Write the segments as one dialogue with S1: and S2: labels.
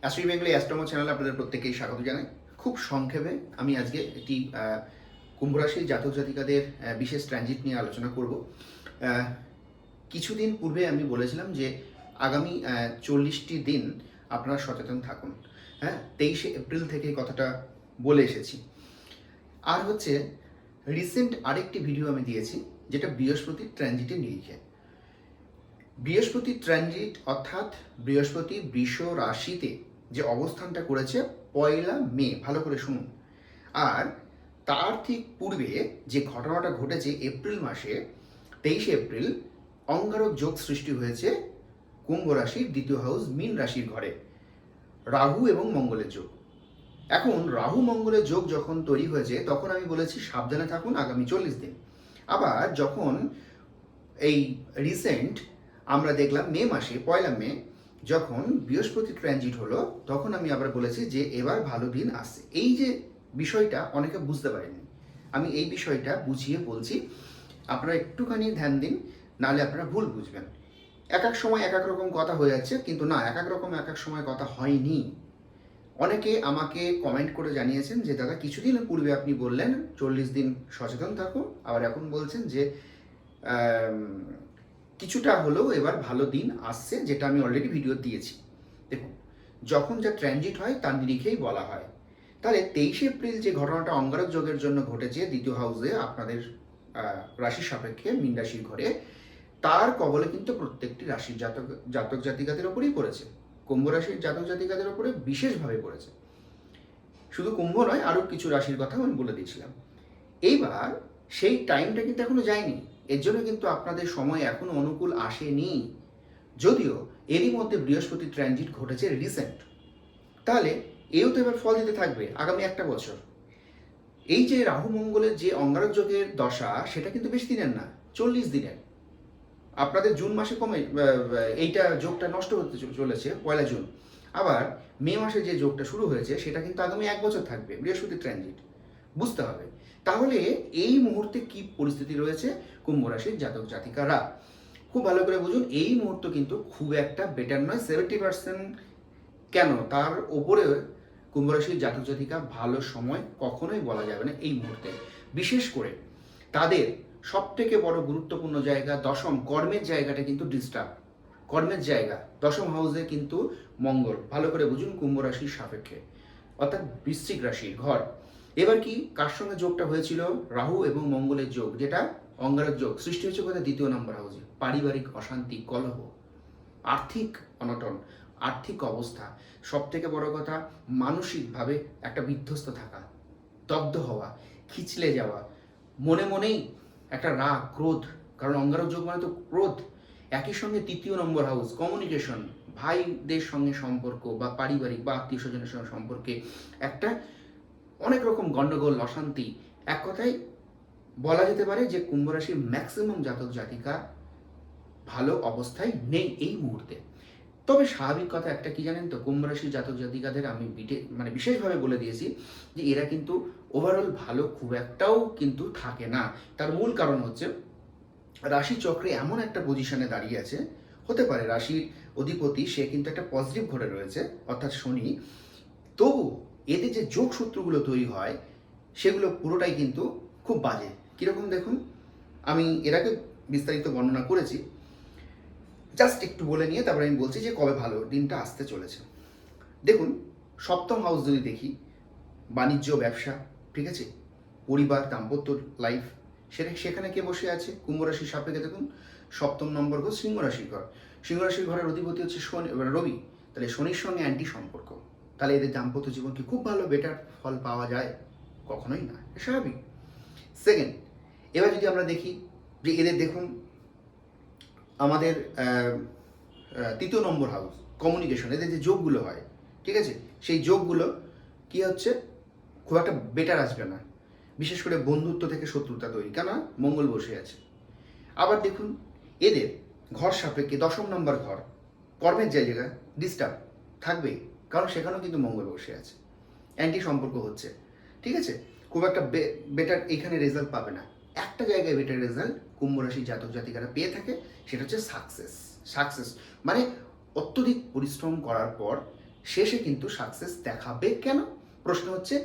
S1: অ্যাস্ট্রি Bengali অ্যাস্ট্রোমো চ্যানেলে আপনাদের প্রত্যেকেই স্বাগত জানাই। খুব সংক্ষেপে আমি আজকে একটি আহ, কুম্ভ জাতক জাতিকাদের বিশেষ ট্রানজিট নিয়ে আলোচনা করব। কিছুদিন পূর্বে আমি বলেছিলাম যে আগামী চল্লিশটি দিন আপনারা সচেতন থাকুন। হ্যাঁ তেইশে এপ্রিল থেকে কথাটা বলে এসেছি। আর হচ্ছে রিসেন্ট আরেকটি ভিডিও আমি দিয়েছি যেটা বৃহস্পতির ট্রানজিটে নিরিখে। বৃহস্পতি ট্রানজিট অর্থাৎ বৃহস্পতি বৃষ রাশিতে যে অবস্থানটা করেছে, পয়লা মে, ভালো করে শুনুন। আর তার ঠিক পূর্বে যে ঘটনাটা ঘটেছে এপ্রিল মাসে, তেইশে এপ্রিল অঙ্গারক যোগ সৃষ্টি হয়েছে কুম্ভ রাশির দ্বিতীয় হাউস মীন রাশির ঘরে, রাহু এবং মঙ্গলের যোগ। এখন রাহু মঙ্গলের যোগ যখন তৈরি হয়েছে, তখন আমি বলেছি সাবধানে থাকুন আগামী চল্লিশ দিন। আবার যখন এই রিসেন্ট আমরা দেখলাম মে মাসে, পয়লা মে, যখন বৃহস্পতি ট্রানজিট হলো, তখন আমি আবার বলেছি যে এবার ভালো দিন আসছে। এই যে বিষয়টা অনেকে বুঝতে পারেনি আমি এই বিষয়টা বুঝিয়ে বলছি, আপনারা একটুখানি ধ্যান দিন, নাহলে আপনারা ভুল বুঝবেন। এক এক সময় এক এক রকম কথা হয়ে যাচ্ছে, কিন্তু না, এক এক রকম এক এক সময় কথা হয়নি। অনেকে আমাকে কমেন্ট করে জানিয়েছেন যে, দাদা, কিছুদিন পূর্বে আপনি বললেন, চল্লিশ দিন সচেতন থাকুন। আবার এখন বলছেন যে কিছুটা হলেও এবার ভালো দিন আসছে, যেটা আমি অলরেডি ভিডিও দিয়েছি। দেখুন, যখন যা ট্রানজিট হয়, তার নিরিখেই বলা হয়। তাহলে তেইশে এপ্রিল যে ঘটনাটা অঙ্গারক যোগের জন্য ঘটেছে দ্বিতীয় হাউসে আপনাদের রাশির সাপেক্ষে মীন রাশির ঘরে, তার কবলে কিন্তু প্রত্যেকটি রাশির জাতক জাতক জাতিকাদের ওপরেই পড়েছে। কুম্ভ রাশির জাতক জাতিকাদের ওপরে বিশেষভাবে পড়েছে। শুধু কুম্ভ নয়, আরও কিছু রাশির কথা আমি বলে দিয়েছিলাম। এইবার সেই টাইমটা কিন্তু এখনও যায়নি। এর জন্য কিন্তু আপনাদের সময় এখনও অনুকূল আসেনি। যদিও এরই মধ্যে বৃহস্পতি ট্রানজিট ঘটেছে রিসেন্ট। তাহলে এও তো এবার ফল দিতে থাকবে আগামী একটা বছর। এই যে রাহু মঙ্গলের যে অঙ্গারক যোগের দশা, সেটা কিন্তু বেশি দিনের না, চল্লিশ দিনের। আপনাদের জুন মাসে কমে এইটা যোগটা নষ্ট হতে চলেছে, পয়লা জুন। আবার মে মাসে যে যোগটা শুরু হয়েছে, সেটা কিন্তু আগামী এক বছর থাকবে, বৃহস্পতি ট্রানজিট বুঝতে হবে। তাহলে এই মুহূর্তে কি পরিস্থিতি রয়েছে? কুম্ভ রাশির জাতক জাতিকারা। খুব ভালো করে বুঝুন, এই মুহূর্ত কিন্তু খুব একটা বেটার নয়। সেভেন্টি পার্সেন্ট কেন? তার ওপরে কুম্ভ রাশির জাতক জাতিকা ভালো সময় কখনোই বলা যাবে না এই মুহূর্তে। বিশেষ করে তাদের সব থেকে বড় গুরুত্বপূর্ণ জায়গা দশম, কর্মের জায়গাটা কিন্তু ডিস্টার্ব কর্মের জায়গা, দশম হাউসে কিন্তু মঙ্গল। ভালো করে বুঝুন, কুম্ভ রাশির সাপেক্ষে। অর্থাৎ বৃশ্চিক রাশির ঘর। এবার কি কার সঙ্গে যোগটা হয়েছিল? রাহু এবং মঙ্গলের যোগ, যেটা অঙ্গারক যোগ। সৃষ্টি হয়েছে কোথায়? দ্বিতীয় নম্বর হাউসে। পারিবারিক অশান্তি, কলহ, আর্থিক অনটন, আর্থিক অবস্থা। সব থেকে বড় কথা, মানসিকভাবে একটা বিধ্বস্ত থাকা, দগ্ধ হওয়া, খিচলে যাওয়া। মনে মনেই একটা রাগ, ক্রোধ, কারণ অঙ্গারক যোগ মানে তো ক্রোধ। একই সঙ্গে তৃতীয় নম্বর হাউস কমিউনিকেশন ভাইদের সঙ্গে সম্পর্ক বা পারিবারিক বা আত্মীয় স্বজনের সঙ্গে সম্পর্কে একটা অনেক রকম গণ্ডগোল অশান্তি। এক কথায় বলা যেতে পারে যে কুম্ভ রাশির ম্যাক্সিমাম জাতক জাতিকা ভালো অবস্থায় নেই এই মুহূর্তে। তবে স্বাভাবিক কথা একটা কি জানেন তো? কুম্ভ রাশির জাতক জাতিকাদের আমি বিটে মানে বিশেষভাবে বলে দিয়েছি যে এরা কিন্তু ওভারঅল ভালো খুব একটাও কিন্তু থাকে না। তার মূল কারণ হচ্ছে রাশি চক্রে এমন একটা পজিশনে দাঁড়িয়ে আছে, হতে পারে রাশির অধিপতি সে কিন্তু একটা পজিটিভ ঘরে রয়েছে, অর্থাৎ শনি। তবু এদের যে যোগ সূত্রগুলো তৈরি হয়, সেগুলো পুরোটাই কিন্তু খুব বাজে। কীরকম দেখুন? আমি এর আগে বিস্তারিত বর্ণনা করেছি। জাস্ট একটু বলে নিয়ে তারপরে আমি বলছি যে কবে ভালো, দিনটা আসতে চলেছে। দেখুন, সপ্তম হাউস যদি দেখি, বাণিজ্য, ব্যবসা, ঠিক আছে? পরিবার, দাম্পত্য লাইফ সেটা সেখানে কে বসে আছে? কুম্ভ রাশির সাপেক্ষে দেখুন, সপ্তম নম্বর ঘর সিংহ রাশির ঘর। সিংহ রাশির ঘরের অধিপতি হচ্ছে শনি রবি। তাহলে শনির সঙ্গে অ্যান্টি সম্পর্ক তাহলে এদের দাম্পত্য জীবন কি খুব ভালো বেটার ফল পাওয়া যায়? কখনোই না স্বাভাবিক। সেকেন্ড এবার যদি আমরা দেখি যে এদের দেখুন, আমাদের তৃতীয় নম্বর হাউস কমিউনিকেশন এদের যে যোগগুলো হয়, ঠিক আছে? সেই যোগগুলো কি হচ্ছে? খুব একটা বেটার আসবে না। বিশেষ করে বন্ধুত্ব থেকে শত্রুতা তৈরি কেন মঙ্গল বসে আছে। আবার দেখুন, এদের ঘর সাপেক্ষে দশম নম্বর ঘর, কর্মের জায়গা ডিস্টার্ব থাকবেই। কারণ সেখানেও কিন্তু মঙ্গল বসে আছে। অ্যান্টি সম্পর্ক হচ্ছে। ঠিক আছে? খুব একটা বেটার এখানে রেজাল্ট পাবে না। একটা জায়গায় বেটার রেজাল্ট কুম্ভ রাশি জাতক জাতিকারা পেয়ে থাকে, সেটা হচ্ছে সাকসেস সাকসেস মানে অত্যধিক পরিশ্রম করার পর শেষে কিন্তু সাকসেস দেখাবে কেন? প্রশ্ন হচ্ছে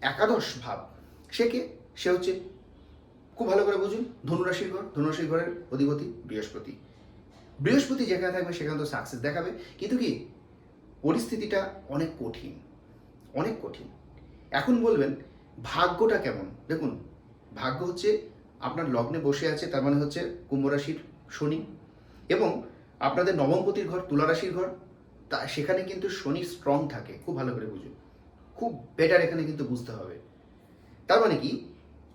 S1: একাদশ ভাব। সে কে? সে হচ্ছে খুব ভালো করে বুঝুন, ধনুরাশির ঘর। ধনুরাশির ঘরের অধিপতি বৃহস্পতি। বৃহস্পতি যেখানে থাকবে সেখানে তো সাকসেস দেখাবে। কিন্তু কি? পরিস্থিতিটা অনেক কঠিন অনেক কঠিন। এখন বলবেন, ভাগ্যটা কেমন? দেখুন, ভাগ্য হচ্ছে আপনার লগ্নে বসে আছে, তার মানে হচ্ছে কুম্ভরাশির শনি এবং আপনাদের নবমপতির ঘর, তুলা রাশির ঘর, তা সেখানে কিন্তু শনি স্ট্রং থাকে, খুব ভালো করে বুঝুন। খুব বেটার এখানে কিন্তু বুঝতে হবে। তার মানে কি?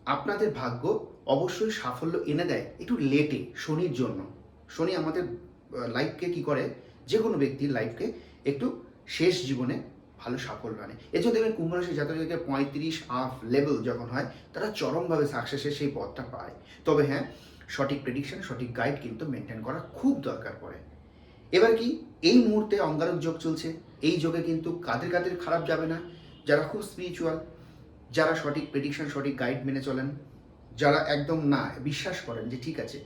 S1: আপনাদের ভাগ্য অবশ্যই সাফল্য এনে দেয় একটু লেটে শনির জন্য। শনি আমাদের লাইফকে কি করে? যে কোনো ব্যক্তির লাইফকে একটু শেষ জীবনে ভালো সাফল্য আনে। এছাড়া দেখবেন কুম্ভ রাশি জাতকদেরকে পঁয়ত্রিশ আফ লেভেল যখন হয়, তারা চরমভাবে সাকসেসের সেই পথটা পায়। তবে হ্যাঁ সঠিক প্রেডিকশন সঠিক গাইড কিন্তু মেনটেন করা খুব দরকার পড়ে। এবার কি, এই মুহূর্তে অঙ্গারক যোগ চলছে। এই যোগে কিন্তু কাদের কাদের খারাপ যাবে না, যারা খুব স্পিরিচুয়াল যারা সঠিক প্রেডিকশন সঠিক গাইড মেনে চলেন, যারা একদম না, বিশ্বাস করেন যে ঠিক আছে,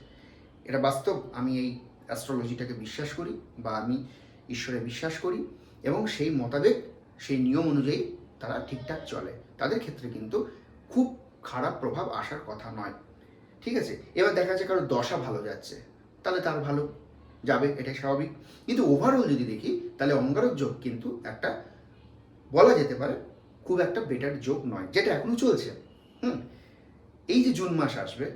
S1: এটা বাস্তব, আমি এই অ্যাস্ট্রোলজিটাকে বিশ্বাস করি বা আমি ঈশ্বরে বিশ্বাস করি এবং সেই মোতাবেক সেই নিয়ম অনুযায়ী তারা ঠিকঠাক চলে। তাদের ক্ষেত্রে কিন্তু খুব খারাপ প্রভাব আসার কথা নয়। ঠিক আছে? এবার দেখা যাচ্ছে কারও দশা ভালো যাচ্ছে, তাহলে তার ভালো যাবে, এটাই স্বাভাবিক। কিন্তু ওভারঅল যদি দেখি, তাহলে অঙ্গারক যোগ কিন্তু একটা বলা যেতে পারে খুব একটা বেটার যোগ নয়, যেটা এখনও চলছে। হুম? এই যে জুন মাস আসবে,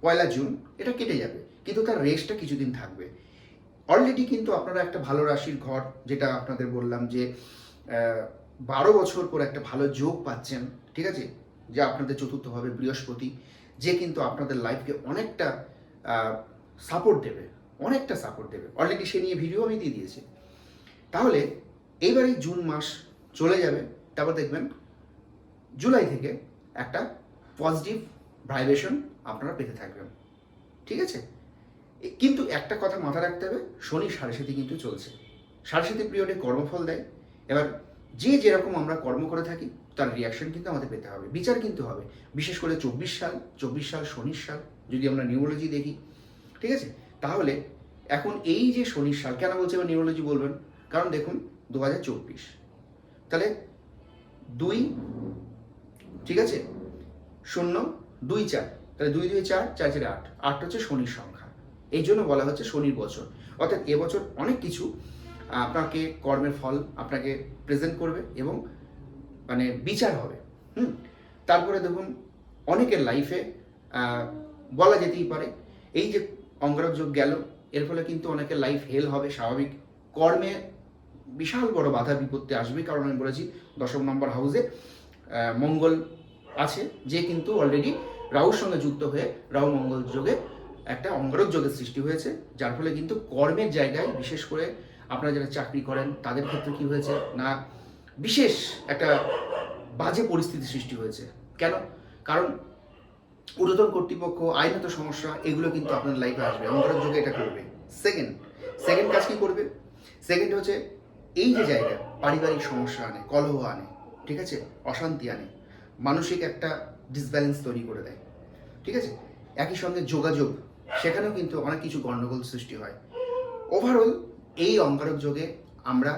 S1: পয়লা জুন, এটা কেটে যাবে। কিন্তু তার রেস্টটা কিছুদিন থাকবে। অলরেডি কিন্তু আপনারা একটা ভালো রাশির ঘর, যেটা আপনাদের বললাম যে বারো বছর পর একটা ভালো যোগ পাচ্ছেন, ঠিক আছে? যে আপনাদের চতুর্থভাবে বৃহস্পতি, যে কিন্তু আপনাদের লাইফকে অনেকটা সাপোর্ট দেবে, অনেকটা সাপোর্ট দেবে। অলরেডি সে নিয়ে ভিডিও আমি দিয়ে দিয়েছি। তাহলে, এইবারই জুন মাস চলে যাবে, তারপর দেখবেন জুলাই থেকে একটা পজিটিভ ভাইব্রেশন আপনারা পেতে থাকবেন, ঠিক আছে? কিন্তু একটা কথা মাথা রাখতে হবে, শনি সাড়ে সাথে কিন্তু চলছে। সাড়ে সাথে পিরিয়ডে কর্মফল দেয়। এবার যে যেরকম আমরা কর্ম করে থাকি, তার রিয়াকশন কিন্তু আমাদের পেতে হবে। বিচার কিন্তু হবে। বিশেষ করে চব্বিশ সাল চব্বিশ সাল, শনির সাল, যদি আমরা নিউরোলজি দেখি, ঠিক আছে? তাহলে এখন এই যে শনির সাল, কেন বলছে এবার নিউরোলজি বলবেন? কারণ দেখুন দু হাজার চব্বিশ। তাহলে দুই, ঠিক আছে? শূন্য, দুই চার। তাহলে দুই দুই, চার চার, চারে, আট। আট হচ্ছে শনির সংখ্যা। এই জন্য বলা হচ্ছে শনির বছর। অর্থাৎ এবছর অনেক কিছু আপনাকে কর্মের ফল আপনাকে প্রেজেন্ট করবে এবং মানে বিচার হবে। হুম? তারপরে দেখুন, অনেকের লাইফে বলা যেতেই পারে, এই যে অঙ্গারক যোগ গেল, এর ফলে কিন্তু অনেকের লাইফ হেল হবে, স্বাভাবিক কর্মে বিশাল বড় বাধা বিপত্তি আসবে, কারণ আমি বলেছি দশম নম্বর হাউসে মঙ্গল আছে, যে কিন্তু অলরেডি রাহুর সঙ্গে যুক্ত হয়ে রাহু মঙ্গল যোগে একটা অঙ্গারক যোগের সৃষ্টি হয়েছে, যার ফলে কিন্তু কর্মের জায়গায়, বিশেষ করে আপনারা যারা চাকরি করেন, তাদের ক্ষেত্রে কি হয়েছে? না, বিশেষ একটা বাজে পরিস্থিতি সৃষ্টি হয়েছে। কেন? কারণ ঊর্ধ্বতন কর্তৃপক্ষ, আইনত সমস্যা, এগুলো কিন্তু আপনার লাইফে আসবে। অঙ্গারক যোগে এটা করবে। সেকেন্ড সেকেন্ড কাজ কি করবে? সেকেন্ড হচ্ছে এই যে জায়গা, পারিবারিক সমস্যা আনে, কলহ আনে, ঠিক আছে? অশান্তি আনে, মানসিক একটা ডিসব্যালেন্স তৈরি করে দেয়। ঠিক আছে? একই সঙ্গে যোগাযোগ সেখানেও কিন্তু অনেক কিছু গণ্ডগোল সৃষ্টি হয়। ওভারঅল এই অঙ্গারক যোগে আমরা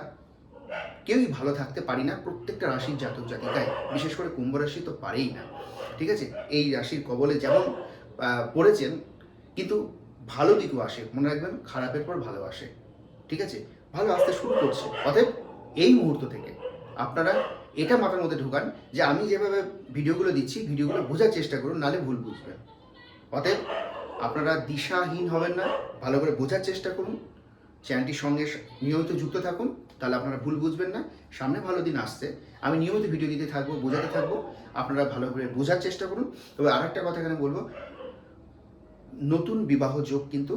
S1: কেউই ভালো থাকতে পারি না, প্রত্যেকটা রাশির জাতক জাতিকায় বিশেষ করে কুম্ভ রাশি তো পারেই না, ঠিক আছে? এই রাশির কবলে যেমন পড়েছেন, কিন্তু ভালো দিকও আসে, মনে রাখবেন, খারাপের পর ভালো আসে, ঠিক আছে? ভালো আসতে শুরু করছে, অতএব এই মুহূর্ত থেকে আপনারা এটা মাথার মধ্যে ঢোকান যে আমি যেভাবে ভিডিওগুলো দিচ্ছি, ভিডিওগুলো বোঝার চেষ্টা করুন নালে ভুল বুঝবেন। অতএব আপনারা দিশাহীন হবেন না, ভালো করে বোঝার চেষ্টা করুন, চ্যানেলটির সঙ্গে নিয়মিত যুক্ত থাকুন, তাহলে আপনারা ভুল বুঝবেন না, সামনে ভালো দিন আসছে। আমি নিয়মিত ভিডিও দিতে থাকব, বোঝাতে থাকব, আপনারা ভালো করে বোঝার চেষ্টা করুন। তবে আর একটা কথা এখানে বলব, নতুন বিবাহ যোগ কিন্তু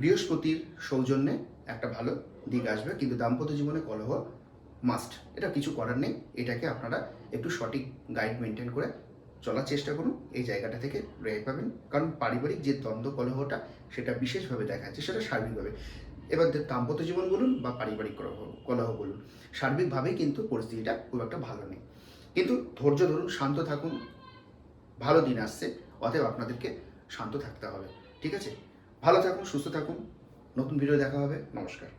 S1: বৃহস্পতির সৌজন্যে একটা ভালো দিক আসবে, কিন্তু দাম্পত্য জীবনে কলহ মাস্ট এটা কিছু করার নেই, এটাকে আপনারা একটু সঠিক গাইড মেনটেন করে চলার চেষ্টা করুন, এই জায়গাটা থেকে রেহাই পাবেন। কারণ পারিবারিক যে দ্বন্দ্ব কলহটা, সেটা বিশেষভাবে দেখা যাচ্ছে সেটা সার্বিকভাবে। এবার দাম্পত্য জীবন বলুন বা পারিবারিক কলহ বলুন, সার্বিকভাবেই কিন্তু পরিস্থিতিটা খুব একটা ভালো নেই। কিন্তু ধৈর্য ধরুন, শান্ত থাকুন, ভালো দিন আসছে, অতএব আপনাদেরকে শান্ত থাকতে হবে, ঠিক আছে? ভালো থাকুন, সুস্থ থাকুন, নতুন ভিডিও দেখা হবে, নমস্কার।